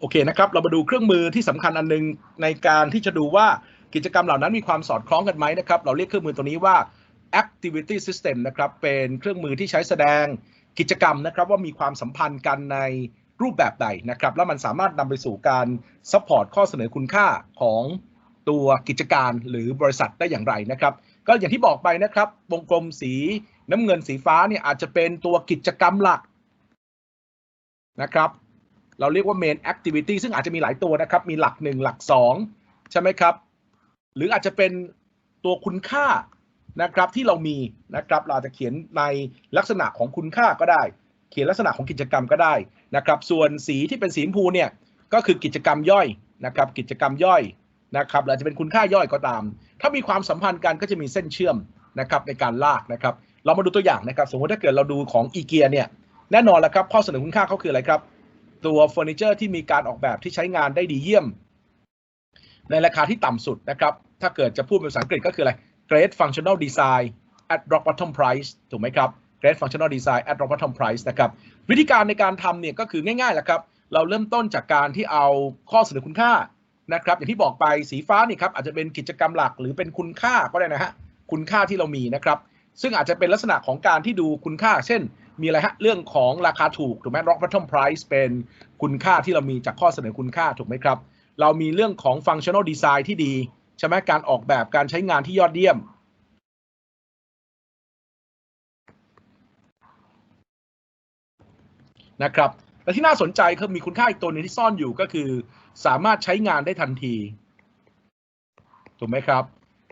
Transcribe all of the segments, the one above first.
โอเคนะครับ เรามาดูเครื่องมือที่สำคัญอันหนึงในการที่จะดูว่ากิจกรรมเหล่านั้นมีความสอดคล้องกันไหมนะครับ เราเรียกเครื่องมือตัวนี้ว่า activity system นะครับ เป็นเครื่องมือที่ใช้แสดงกิจกรรมนะครับ ว่ามีความสัมพันธ์กันในรูปแบบใดนะครับ แล้วมันสามารถนำไปสู่การ support ข้อเสนอคุณค่าของตัวกิจการหรือบริษัทได้อย่างไรนะครับ ก็อย่างที่บอกไปนะครับ วงกลมสีน้ำเงินสีฟ้าเนี่ยอาจจะเป็นตัวกิจกรรมหลักนะครับ เราเรียกว่า main activity ซึ่งอาจจะมีหลายตัวนะครับ มีหลักหนึ่งหลักสองใช่ไหมครับ หรืออาจจะเป็นตัวคุณค่านะครับที่เรามีนะครับเราจะเขียนในลักษณะของคุณค่าก็ได้ เขียนลักษณะของกิจกรรมก็ได้นะครับ ส่วนสีที่เป็นสีชมพูเนี่ยก็คือกิจกรรมย่อยนะครับ กิจกรรมย่อยนะครับหรืออาจจะเป็นคุณค่าย่อยก็ตาม ถ้ามีความสัมพันธ์กันก็จะมีเส้นเชื่อมนะครับในการลากนะครับ เรามาดูตัวอย่างนะครับ สมมติถ้าเกิดเราดูของอีเกียเนี่ยแน่นอนแล้วครับข้อเสนอคุณค่าเขาคืออะไรครับ ตัวเฟอร์นิเจอร์ที่มีการออกแบบที่ใช้งานได้ดีเยี่ยม ในราคาที่ต่ำสุดนะครับ ถ้าเกิดจะพูดเป็นภาษาอังกฤษก็คืออะไร Great Functional Design at rock bottom price ถูกไหมครับ Great Functional Design at rock bottom price นะครับวิธีการในการทำเนี่ยก็คือง่ายๆแหละครับ เราเริ่มต้นจากการที่เอาข้อเสนอคุณค่านะครับ อย่างที่บอกไปสีฟ้านี่ครับอาจจะเป็นกิจกรรมหลักหรือเป็นคุณค่าก็ได้นะฮะคุณค่าที่เรามีนะครับ ซึ่งอาจจะเป็นลักษณะของการที่ดูคุณค่า เช่น มีอะไรฮะ เรื่องของราคาถูก ถูกไหม rock bottom price เป็นคุณค่าที่เรามีจากข้อเสนอคุณค่าถูกไหมครับ เรามีเรื่องของ functional design ที่ดี ใช่ไหมการออกแบบการใช้งานที่ยอดเยี่ยม นะครับและที่น่าสนใจคือมีคุณค่าอีกตัวหนึงที่ซ่อนอยู่ก็คือ สามารถใช้งานได้ทันที ถูกไหมครับ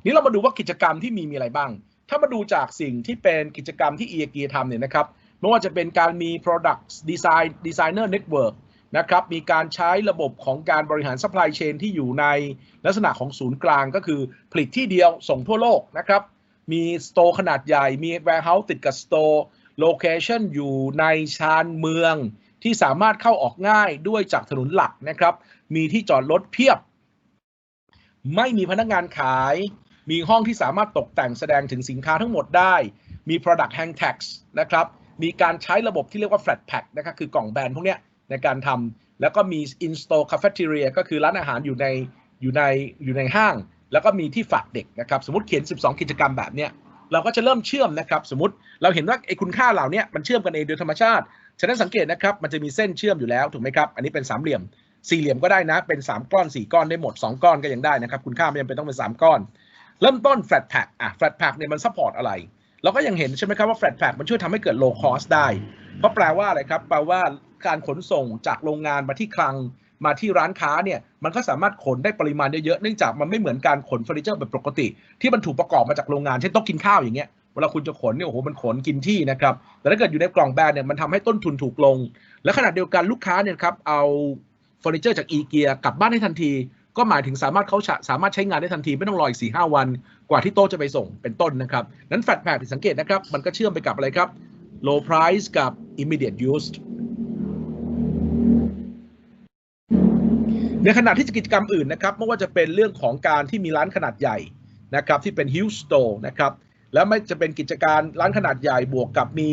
นี่เรามาดูว่ากิจกรรมที่มีมีอะไรบ้าง ถ้ามาดูจากสิ่งที่เป็นกิจกรรมที่เอเกียทำเนี่ยนะครับ ไม่ว่าจะเป็นการมี product design designer network นะครับ มีการใช้ระบบของการบริหาร supply chain ที่อยู่ในลักษณะของศูนย์กลางก็คือผลิตที่เดียวส่งทั่วโลกนะครับ มีสโตร์ขนาดใหญ่ มี warehouse ติดกับสโตร์โลเคชันอยู่ในชานเมืองที่สามารถเข้าออกง่ายด้วยจากถนนหลักนะครับ มีที่จอดรถเพียบ ไม่มีพนักงานขาย มีห้องที่สามารถตกแต่งแสดงถึงสินค้าทั้งหมดได้ มี product hang tags นะครับ มีการใช้ระบบที่เรียกว่า flat pack นะครับคือกล่องแบนพวกเนี้ยในการทำแล้วก็มี in-store cafeteria ก็คือร้านอาหารอยู่ในอยู่ในอยู่ในห้าง แล้วก็มีที่ฝากเด็กนะครับสมมติเขียน 12 กิจกรรมแบบเนี้ยเราก็จะเริ่มเชื่อมนะครับ สมมติเราเห็นว่าไอ้คุณค่าเหล่านี้มันเชื่อมกันเองโดยธรรมชาติ ฉะนั้นสังเกตนะครับมันจะมีเส้นเชื่อมอยู่แล้วถูกไหมครับ อันนี้เป็นสามเหลี่ยม สี่เหลี่ยมก็ได้นะ เป็น 3 ก้อน 4 ก้อนได้หมด 2 ก้อนก็ยังได้นะครับ คุณค่าไม่จำเป็นต้องเป็น 3 ก้อน เริ่มต้น flat pack อะ flat pack เนี่ยมันซัพพอร์ตอะไร เราก็ยังเห็นใช่ไหมครับว่า flat pack มันช่วยทำให้เกิด low cost ได้ เพราะแปลว่าอะไรครับ แปลว่าการขนส่งจากโรงงานมาที่คลังมาที่ร้านค้าเนี่ยมันก็สามารถขนได้ปริมาณเยอะๆเนื่องจากมันไม่เหมือนการขนเฟอร์นิเจอร์แบบปกติ ที่มันถูกประกอบมาจากโรงงานเช่นโต๊ะกินข้าวอย่างเงี้ยเวลาคุณจะขนเนี่ยโอ้โหมันขนกินที่นะครับแต่ถ้าเกิดอยู่ในกล่องแบนเนี่ยมันทำให้ต้นทุนถูกลง และขณะเดียวกันลูกค้าเนี่ยครับเอาเฟอร์นิเจอร์จากอีเกียกลับบ้านได้ทันที ก็หมายถึงสามารถเขาสามารถใช้งานได้ทันทีไม่ต้องรออีกสี่ห้าวัน กว่าที่โต๊ะจะไปส่งเป็นต้นนะครับนั้นแฟลตแพกสังเกตนะครับ มันก็เชื่อมไปกับอะไรครับ low price กับ immediate use ในขณะที่กิจกรรมอื่นนะครับไม่ว่าจะเป็นเรื่องของการที่มีร้านขนาดใหญ่นะครับที่เป็น huge store นะครับแล้วไม่จะเป็นกิจการร้านขนาดใหญ่บวกกับมี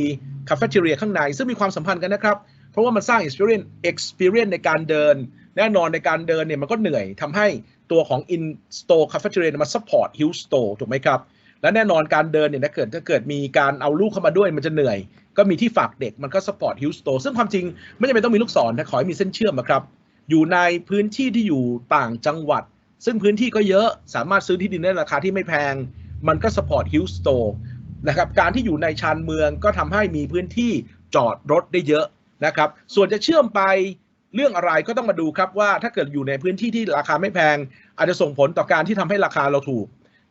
คาเฟ่เทเรียข้างใน ซึ่งมีความสัมพันธ์กันนะครับ เพราะว่ามันสร้าง experience experience ในการเดิน แน่นอนในการเดินเนี่ยมันก็เหนื่อยทำให้ตัวของ in store cafeteria มา support huge store ถูกไหมครับ และแน่นอนการเดินเนี่ยถ้าเกิดถ้าเกิดมีการเอาลูกเข้ามาด้วยมันจะเหนื่อย ก็มีที่ฝากเด็กมันก็ support huge store ซึ่งความจริงไม่จำเป็นต้องมีลูกศรนะขอให้มีเส้นเชื่อมนะครับ อยู่ในพื้นที่ที่อยู่ต่างจังหวัด ซึ่งพื้นที่ก็เยอะสามารถซื้อที่ดินได้ราคาที่ไม่แพง มันก็ support huge store นะครับการที่อยู่ในชานเมืองก็ทำให้มีพื้นที่จอดรถได้เยอะนะครับ ส่วนจะเชื่อมไป เรื่องอะไรก็ต้องมาดูครับว่าถ้าเกิดอยู่ในพื้นที่ที่ราคาไม่แพง อาจจะส่งผลต่อการที่ทำให้ราคาเราถูก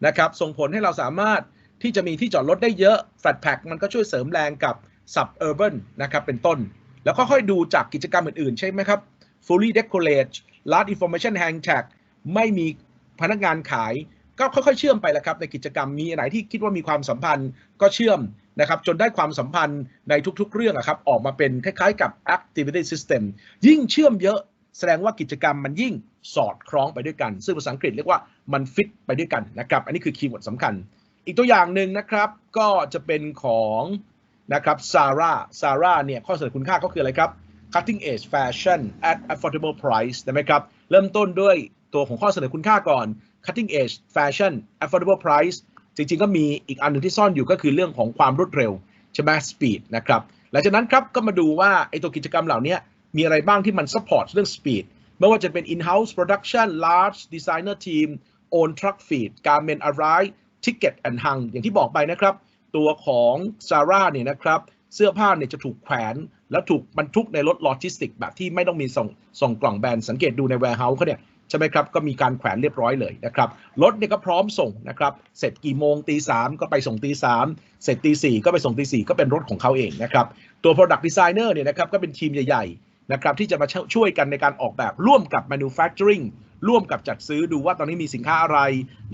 นะครับส่งผลให้เราสามารถที่จะมีที่จอดรถได้เยอะ flat pack มันก็ช่วยเสริมแรงกับ suburban นะครับเป็นต้น แล้วก็ค่อยดูจากกิจกรรมอื่นๆ ใช่ไหมครับ fully decorate large information hang tag ไม่มีพนักงานขาย ก็ค่อยๆเชื่อมไปแหละครับในกิจกรรมมีไหนที่คิดว่ามีความสัมพันธ์ก็เชื่อมนะครับจนได้ความสัมพันธ์ในทุกๆ เรื่องอะครับออกมาเป็นคล้ายๆกับ activity system ยิ่งเชื่อมเยอะแสดงว่ากิจกรรมมันยิ่งสอดคล้องไปด้วยกัน ซึ่งภาษาอังกฤษเรียกว่ามันฟิตไปด้วยกันนะครับ อันนี้คือคีย์เวิร์ดสำคัญ อีกตัวอย่างหนึ่งนะครับก็จะเป็นของนะครับซาร่าซาร่าเนี่ยข้อเสนอคุณค่าก็คืออะไรครับ cutting edge fashion at affordable price ได้ไหมครับ เริ่มต้นด้วยตัวของข้อเสนอคุณค่าก่อน cutting edge fashion affordable price จริงๆ ก็มีอีกอันหนึ่งที่ซ่อนอยู่ก็คือเรื่องของความรวดเร็วใช่ไหม speed นะครับ หลังจากนั้นครับก็มาดูว่าไอตัวกิจกรรมเหล่านี้มีอะไรบ้างที่มัน support เรื่อง speed ไม่ว่าจะเป็น in-house production large designer team own truck feed garment arrive ticket and hung อย่างที่บอกไปนะครับ ตัวของ Zara เนี่ยนะครับ เสื้อผ้าเนี่ยจะถูกแขวน แล้วถูกบรรทุกในรถโลจิสติก แบบที่ไม่ต้องมีส่งส่งกล่องแบน สังเกตดูใน warehouse เขาเนี่ย ใช่ไหมครับ ก็มีการแขวนเรียบร้อยเลยนะครับ รถเนี่ยก็พร้อมส่งนะครับ เสร็จกี่โมงตีสามก็ไปส่งตีสามเสร็จตีสี่ก็ไปส่งตีสี่ก็เป็นรถของเขาเองนะครับ ตัว product designer เนี่ยนะครับก็เป็นทีมใหญ่ๆนะครับที่จะมาช่วยกันในการออกแบบร่วมกับ manufacturing ร่วมกับจัดซื้อดูว่าตอนนี้มีสินค้าอะไร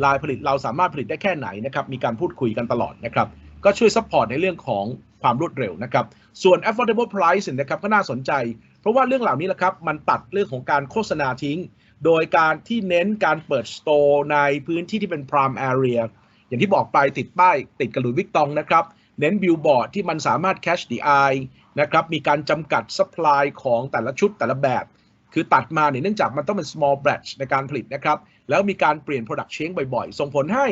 ลายผลิตเราสามารถผลิตได้แค่ไหนนะครับ มีการพูดคุยกันตลอดนะครับ ก็ช่วยซัพพอร์ตในเรื่องของความรวดเร็วนะครับ ส่วน affordable price นะครับก็น่าสนใจ เพราะว่าเรื่องเหล่านี้แหละครับ มันตัดเรื่องของการโฆษณาทิ้ง โดยการที่เน้นการเปิดสโตร์ในพื้นที่ที่เป็น prime area อย่างที่บอกไปติดป้ายติดกระหลุยวิกตองนะครับ เน้นบิลบอร์ดที่มันสามารถ catch the eye นะครับ มีการจำกัด supply ของแต่ละชุดแต่ละแบบ คือตัดมาเนี่ยเนื่องจากมันต้องเป็น small batch ในการผลิตนะครับ แล้วมีการเปลี่ยน product change บ่อยๆ ส่งผลให้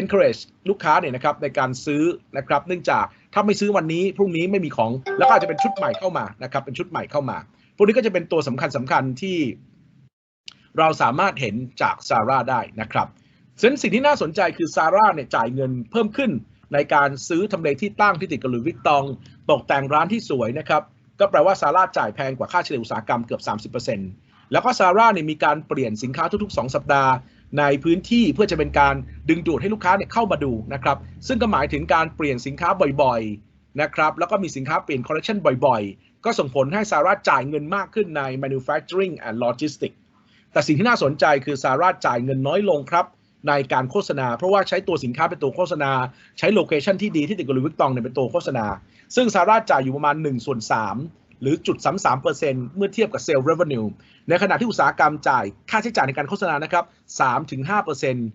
encourage ลูกค้าเนี่ยนะครับในการซื้อนะครับ เนื่องจากถ้าไม่ซื้อวันนี้พรุ่งนี้ไม่มีของ แล้วก็อาจจะเป็นชุดใหม่เข้ามานะครับ เป็นชุดใหม่เข้ามา พวกนี้ก็จะเป็นตัวสำคัญสำคัญที่ เราสามารถเห็นจากซาร่าได้นะครับซึ่งสิ่งที่น่าสนใจคือซาร่าเนี่ยจ่ายเงินเพิ่มขึ้นในการซื้อทำเลที่ตั้งที่ติดกับลุยวิกตอง ตกแต่งร้านที่สวยนะครับ ก็แปลว่าซาร่าจ่ายแพงกว่าค่าเฉลี่ยอุตสาหกรรมเกือบ 30%แล้วก็ซาร่าเนี่ยมีการเปลี่ยนสินค้าทุก ๆ 2 สัปดาห์ ในพื้นที่เพื่อจะเป็นการดึงดูดให้ลูกค้าเนี่ยเข้ามาดูนะครับ ซึ่งก็หมายถึงการเปลี่ยนสินค้าบ่อยๆนะครับ แล้วก็มีสินค้าเปลี่ยนคอลเลคชันบ่อยๆ ก็ส่งผลให้ซาร่าจ่ายเงินมากขึ้นใน manufacturing and logistics แต่สิ่งที่น่าสนใจคือซาร่าจ่ายเงินน้อยลงครับในการโฆษณา เพราะว่าใช้ตัวสินค้าเป็นตัวโฆษณา ใช้โลเคชันที่ดีที่ติดกับลุยวิกตองเนี่ยเป็นตัวโฆษณา ซึ่งซาร่าจ่ายอยู่ประมาณ1ส่วน3หรือจุด33เปอร์เซ็นต์เมื่อเทียบกับเซลล์เรเวนิวในขณะที่อุตสาหกรรมจ่ายค่าใช้จ่ายในการโฆษณานะครับ3-5เปอร์เซ็นต์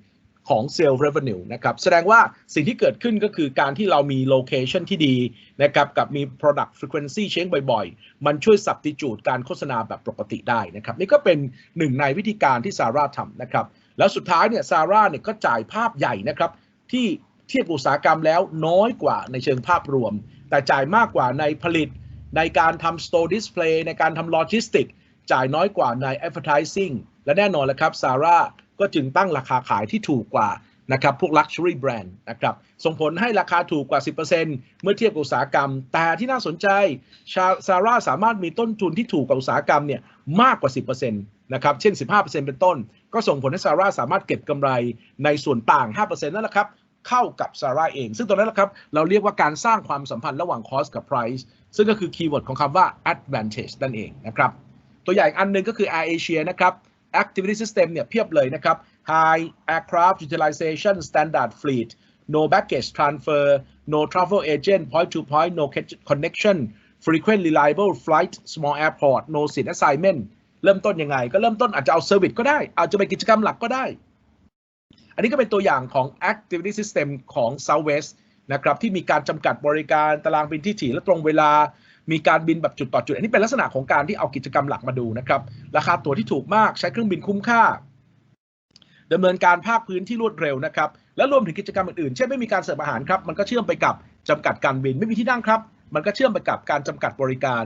ของเซลล์ revenue นะครับแสดงว่าสิ่งที่เกิดขึ้นก็คือการที่เรามีโลเคชันที่ดีนะครับกับมี product frequency change บ่อยๆ มันช่วย substitute การโฆษณาแบบปกติได้นะครับนี่ก็เป็นหนึ่งในวิธีการที่ซาร่าทำนะครับแล้วสุดท้ายเนี่ยซาร่าเนี่ยก็จ่ายภาพใหญ่นะครับที่เทียบอุตสาหกรรมแล้วน้อยกว่าในเชิงภาพรวม แต่จ่ายมากกว่าในผลิตในการทำ store display ในการทำ logistic จ่ายน้อยกว่าใน advertising และแน่นอนแล้วครับซาร่า ก็จึงตั้งราคาขายที่ถูกกว่านะครับพวก luxury brand นะครับส่งผลให้ราคาถูกกว่า 10%เมื่อเทียบกับอุตสาหกรรม แต่ที่น่าสนใจซาร่าสามารถมีต้นทุนที่ถูกกว่าอุตสาหกรรมเนี่ยมากกว่า 10%นะครับเช่น 15%เป็นต้น ก็ส่งผลให้ซาร่าสามารถเก็บกำไรในส่วนต่าง 5%นั่นแหละครับเข้ากับซาร่าเอง ซึ่งตรงนั้นแหละครับเราเรียกว่าการสร้างความสัมพันธ์ระหว่าง cost กับ price ซึ่งก็คือคีย์เวิร์ดของคำว่า advantage นั่นเองนะครับตัวอย่างอันหนึ่งก็คือ Air Asia นะครับ activity system เนี่ยเพียบเลยนะครับ high aircraft utilization standard fleet no baggage transfer no travel agent point to point no connection frequent reliable flight small airport no seat assignment เริ่มต้นยังไง ก็เริ่มต้นอาจจะเอาเซอร์วิสก็ได้ อาจจะเป็นกิจกรรมหลักก็ได้ อันนี้ก็เป็นตัวอย่างของ activity system ของ Southwest นะครับที่มีการจำกัดบริการตารางบินที่ถี่และตรงเวลา มีการบินแบบจุดต่อจุด อันนี้เป็นลักษณะของการที่เอากิจกรรมหลักมาดูนะครับ ราคาตั๋วที่ถูกมากใช้เครื่องบินคุ้มค่าดำเนินการภาคพื้นที่รวดเร็วนะครับ และรวมถึงกิจกรรมอื่นๆ เช่นไม่มีการเสิร์ฟอาหารครับ มันก็เชื่อมไปกับจำกัดการบิน ไม่มีที่นั่งครับ มันก็เชื่อมไปกับการจำกัดบริการ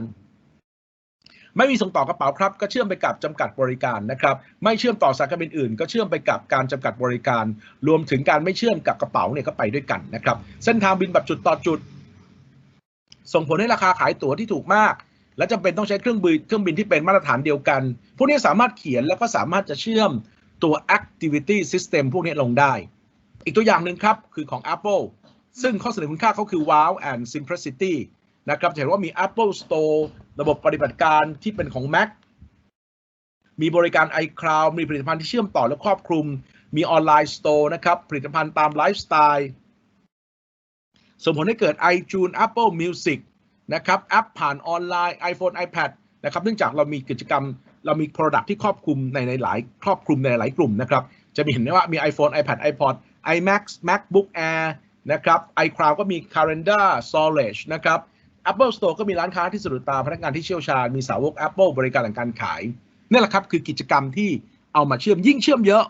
ไม่มีส่งต่อกระเป๋าครับ ก็เชื่อมไปกับจำกัดบริการนะครับ ไม่เชื่อมต่อสายการบินอื่น ก็เชื่อมไปกับการจำกัดบริการ รวมถึงการไม่เชื่อมกับกระเป๋าเนี่ยก็ไปด้วยกันนะครับ เส้นทางบินแบบจุดต่อจุด ส่งผลให้ราคาขายตั๋วที่ถูกมาก และจำเป็นต้องใช้เครื่องบินเครื่องบินที่เป็นมาตรฐานเดียวกัน พวกนี้สามารถเขียนแล้วก็สามารถจะเชื่อมตัว activity system พวกนี้ลงได้ อีกตัวอย่างหนึ่งครับ คือของ Apple ซึ่งข้อเสนอคุณค่าเขาคือ wow and simplicity นะครับจะเห็นว่ามี Apple Store ระบบปฏิบัติการที่เป็นของ Mac มีบริการ iCloud มีผลิตภัณฑ์ที่เชื่อมต่อและครอบคลุม มีออนไลน์ Store นะครับ ผลิตภัณฑ์ตามไลฟ์สไตล์ ส่งผลให้เกิด iTunes Apple Music นะครับแอปผ่านออนไลน์ iPhone iPad นะครับเนื่องจากเรามีกิจกรรมเรามี Product ที่ครอบคลุมในในหลายครอบคลุมในหลายกลุ่มนะครับ จะมีเห็นได้ว่ามี iPhone iPad iPod iMac MacBook Air นะครับ iCloud ก็มี Calendar Storage นะครับ Apple Store ก็มีร้านค้าที่สะดุดตาพนักงานที่เชี่ยวชาญมีสาวก Apple บริการหลังการขายนี่แหละครับคือกิจกรรมที่เอามาเชื่อมยิ่งเชื่อมเยอะ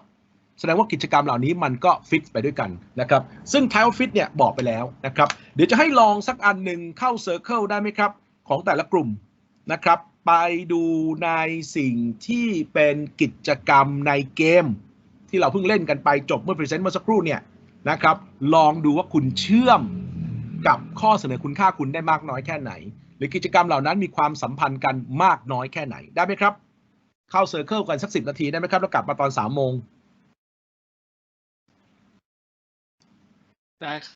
แสดงว่ากิจกรรมเหล่านี้มันก็ฟิตไปด้วยกันนะครับ ซึ่ง t i l e Fit เนี่ยบอกไปแล้วนะครับ เดี๋ยวจะให้ลองสักอันหนึ่งเข้า Circle ได้ไหมครับ ของแต่ละกลุ่มนะครับ ไปดูในสิ่งที่เป็นกิจกรรมในเกม ที่เราเพิ่งเล่นกันไปจบเมื่อพรีเซนต์เมื่อสักครู่เนี่ยนะครับ ลองดูว่าคุณเชื่อมกับข้อเสนอคุณค่าคุณได้มากน้อยแค่ไหน หรือกิจกรรมเหล่านั้นมีความสัมพันธ์กันมากน้อยแค่ไหนได้ไหมครับ เข้าเซอร์เคิลกันสักสินาทีได้ไหมครับ แล้วกลับมาตอนสามโมง ได้